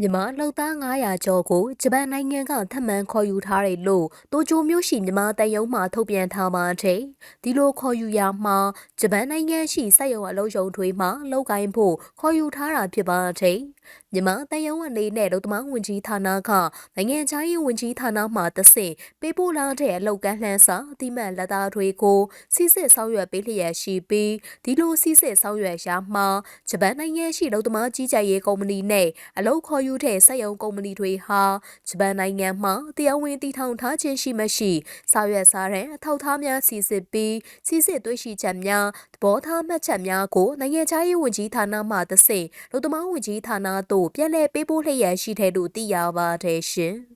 မြန်မာလှုပ်သား900ကျော်ကိုဂျပန်နိုင်ငံကထပ်မံခေါ်ယူထားတယ်လို့တိုကျိုမြို့ရှိမြန်မာတန်ယုံမှထုတ်ပြန်ထားပါတယ်။ဒီလိုခေါ်ယူရာမှာဂျပန်နိုင်ငံရှိစက်ရုံအလုပ်ရုံတွေမှာလောက်ကိုင်းဖို့ခေါ်ယူထားတာဖြစ်ပါတယ်။ မြန်မာတန်ယုံအနေနဲ့ဒုသမဝန်ကြီးဌာနကနိုင်ငံခြားရေးဝန်ကြီးဌာနမှတဆင့်ပေးပို့လာတဲ့အလောက်ကမ်းလှမ်းစာအတိမတ်လက်သားတွေကိုစစ်စစ်ဆောင်ရွက်ပေးလျက်ရှိပြီးဒီလိုစစ်စစ်ဆောင်ရွက်ရာမှာဂျပန်နိုင်ငံရှိဒုသမကြီးကြပ်ရေးကုမ္ပဏီနဲ့အလုပ်ခေါ်ယူတဲ့စက်ရုံကုမ္ပဏီတွေဟာဂျပန်နိုင်ငံမှာတရားဝင်တည်ထောင်ထားခြင်းရှိမရှိစာရွက်စာတမ်းအထောက်အထားများစီစစ်ပြီးစီစစ်တွေ့ရှိချက်များသဘောထားမှတ်ချက်များကိုနိုင်ငံခြားရေးဝန်ကြီးဌာနမှတဆင့်လူသမားဝန်ကြီးဌာနသို့ပြန်လည်ပေးပို့လျက်ရှိတဲ့လို့သိရပါတယ်ရှင်။